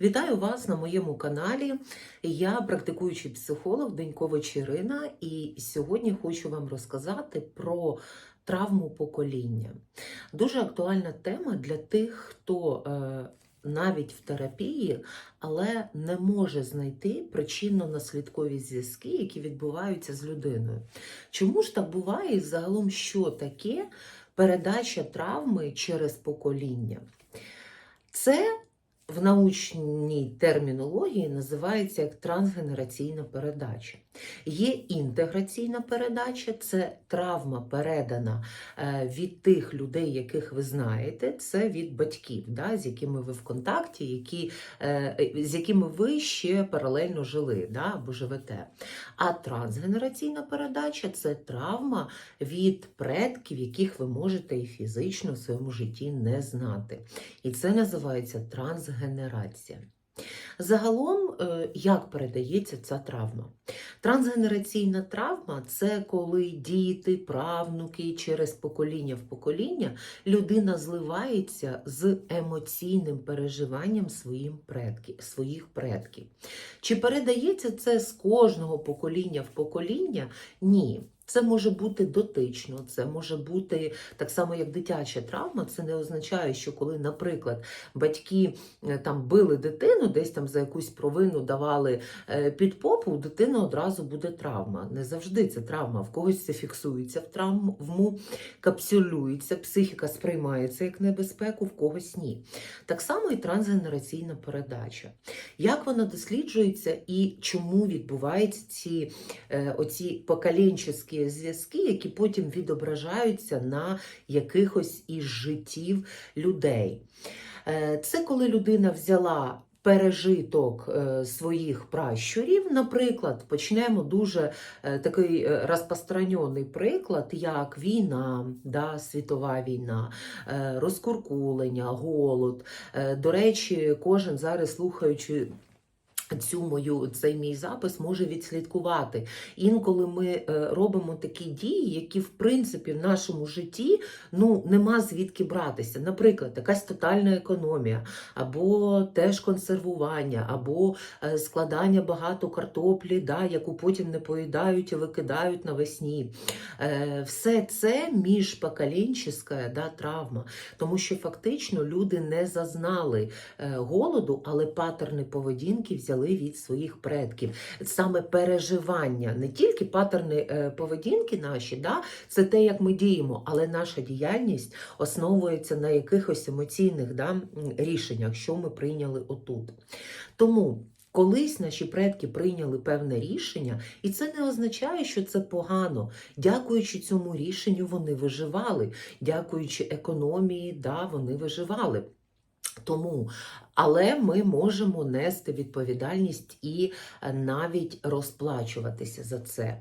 Вітаю вас на моєму каналі. Я практикуючий психолог Денькович Ірина, і сьогодні хочу вам розказати про травму покоління. Дуже актуальна тема для тих, хто е, навіть в терапії, але не може знайти причинно-наслідкові зв'язки, які відбуваються з людиною. Чому ж так буває і загалом, що таке передача травми через покоління? Це в научній термінології називається як трансгенераційна передача. Є інтеграційна передача, це травма передана е, від тих людей, яких ви знаєте, це від батьків, да, з якими ви в контакті, які, е, з якими ви ще паралельно жили да, або живете. А трансгенераційна передача це травма від предків, яких ви можете і фізично в своєму житті не знати. І це називається трансгенерація. Загалом, е, як передається ця травма? Трансгенераційна травма це коли діти, правнуки через покоління в покоління людина зливається з емоційним переживанням своїм предків, своїх предків. Чи передається це з кожного покоління в покоління? Ні. Це може бути дотично, це може бути так само, як дитяча травма. Це не означає, що коли, наприклад, батьки е, там били дитину, десь там за якусь провину давали е, під попу, у дитини одразу буде травма. Не завжди це травма. В когось це фіксується в травму, капсулюється, психіка сприймається як небезпеку, в когось ні. Так само і трансгенераційна передача. Як вона досліджується і чому відбуваються ці е, оці зв'язки, які потім відображаються на якихось із життів людей. Е, Це коли людина взяла. Пережиток е, своїх пращурів, наприклад, почнемо дуже е, такий розпространений приклад, як війна, да, світова війна, розкуркулення, голод. До речі, кожен зараз слухаючи. Цю мою цей мій запис може відслідкувати. Інколи ми е, робимо такі дії, які в принципі в нашому житті ну нема звідки братися. Наприклад, якась тотальна економія, або теж консервування, або е, складання багато картоплі, да, яку потім не поїдають і викидають навесні. Е, Все це міжпоколінческа да, травма, тому що фактично люди не зазнали голоду, але патерни поведінки взяли від своїх предків. Саме переживання, не тільки патерни е, наші, да, це те, як ми діємо, але наша діяльність основується на якихось емоційних да, рішеннях, що ми прийняли отут. Тому. Колись наші предки прийняли певне рішення, і це не означає, що це погано. Дякуючи цьому рішенню, вони виживали. Дякуючи економії, да, вони виживали. Тому, але ми можемо нести відповідальність і е, навіть розплачуватися за це.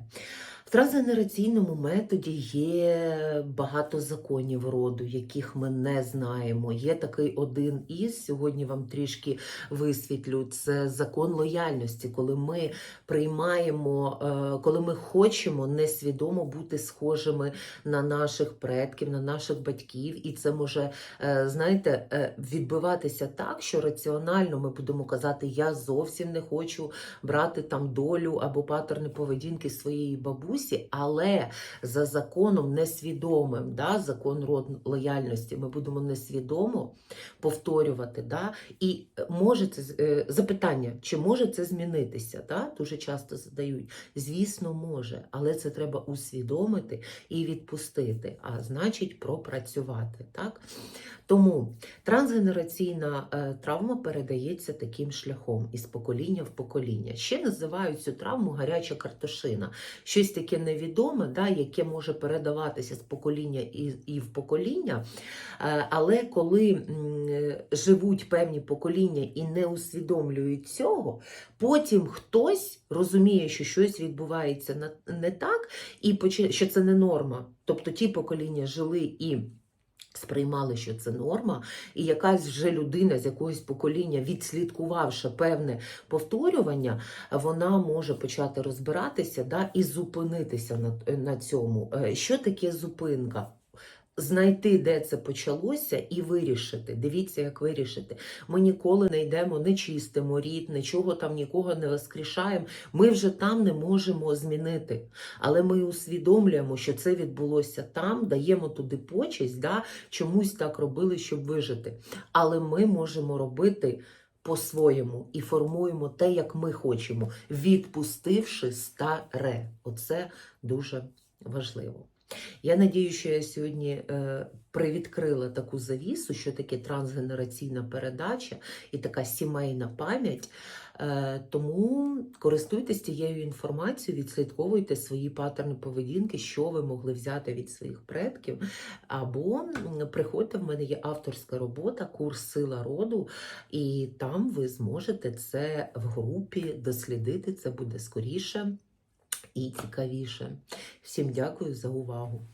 В трансгенераційному методі є багато законів роду, яких ми не знаємо. Є такий один із сьогодні вам трішки висвітлю. Це закон лояльності, коли ми приймаємо, е, коли ми хочемо несвідомо бути схожими на наших предків, на наших батьків, і це може, е, знаєте, е, відбиватися так, що раціонально ми будемо казати, я зовсім не хочу брати там долю або патерни поведінки своєї бабусі але за законом несвідомим, да, закон род лояльності, ми будемо несвідомо повторювати. Да, І може це е, запитання, чи може це змінитися? Да, Дуже часто задають. Звісно, може, але це треба усвідомити і відпустити, а значить, пропрацювати. Так? Тому трансгенераційна е, травма передається таким шляхом із покоління в покоління. Ще називають цю травму гаряча картошина. Щось таке невідоме, да, яке може передаватися з покоління і, і в покоління. Е, але коли живуть певні покоління і не усвідомлюють цього, потім хтось розуміє, що щось відбувається не так, і що це не норма. Тобто ті покоління жили і. Сприймали, що це норма, і якась вже людина з якогось покоління, відслідкувавши певне повторювання, вона може почати розбиратися да, і зупинитися на, на цьому. Е, Що таке зупинка? Знайти, де це почалося, і вирішити. Дивіться, як вирішити. Ми ніколи не йдемо, не чистимо рід, нічого там нікого не воскрешаємо. Ми вже там не можемо змінити. Але ми усвідомлюємо, що це відбулося там, даємо туди почесть, да, чомусь так робили, щоб вижити. Але ми можемо робити по-своєму і формуємо те, як ми хочемо, відпустивши старе. Оце дуже важливо. Я надію, що я сьогодні е, привідкрила таку завісу, що таке трансгенераційна передача і така сімейна пам'ять. Е, тому користуйтесь цією інформацією, відслідковуйте свої паттерни поведінки, що ви могли взяти від своїх предків. Або приходьте, в мене є авторська робота, курс Сила роду, і там ви зможете це в групі дослідити. Це буде скоріше і цікавіше. Всім дякую за увагу.